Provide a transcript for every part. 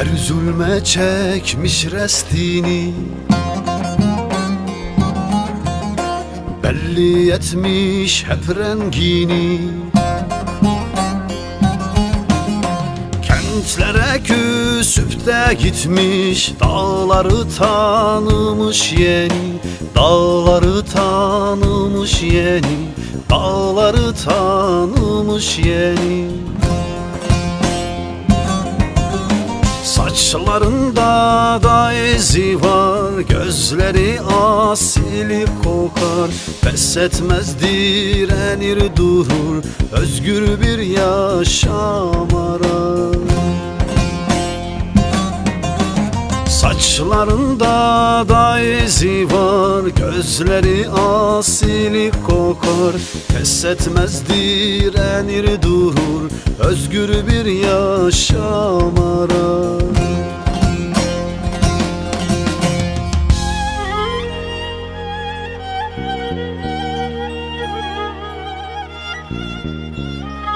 Her zulme çekmiş restini. Belli etmiş hep rengini. Kentlere küsüp de gitmiş Dağları tanımış yeni. Dağları tanımış yeni Dağları tanımış yeni Saçlarında da ezi var Gözleri asili kokar. Pes etmez direnir durur Özgür bir yaşam arar. Saçlarında da izi var Gözleri asili kokar. Pes etmez direnir durur Özgür bir yaşam Thank you.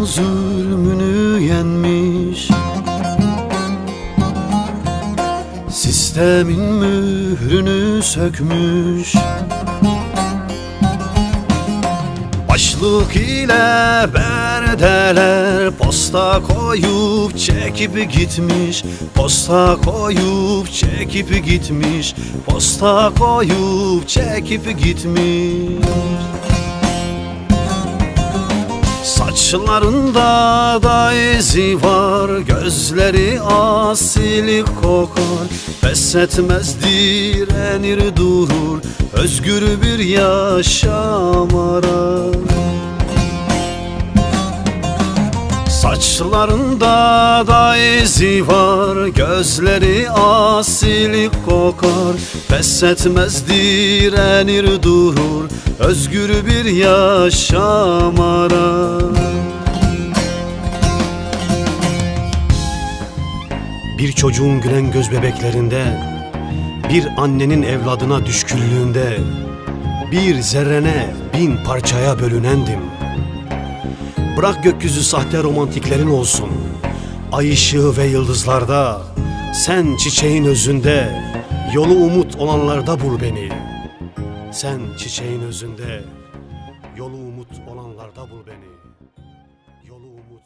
Anın zulmünü yenmiş. Sistemin mührünü sökmüş. Başlık ile berdeler Posta koyup çekip gitmiş. Posta koyup çekip gitmiş. Posta koyup çekip gitmiş Saçlarında da izi var Gözleri asili kokar. Pes etmez direnir durur Özgür bir yaşam arar Saçlarında da izi var Gözleri asili kokar. Pes etmez direnir durur Özgür bir yaşam arar. Bir çocuğun gülen göz bebeklerinde Bir annenin evladına düşkünlüğünde Bir zerrene bin parçaya bölünendim Bırak gökyüzü sahte romantiklerin olsun. Ay ışığı ve yıldızlarda, sen çiçeğin özünde, yolu umut olanlarda bul beni. Sen çiçeğin özünde, yolu umut olanlarda bul beni. Yolu umut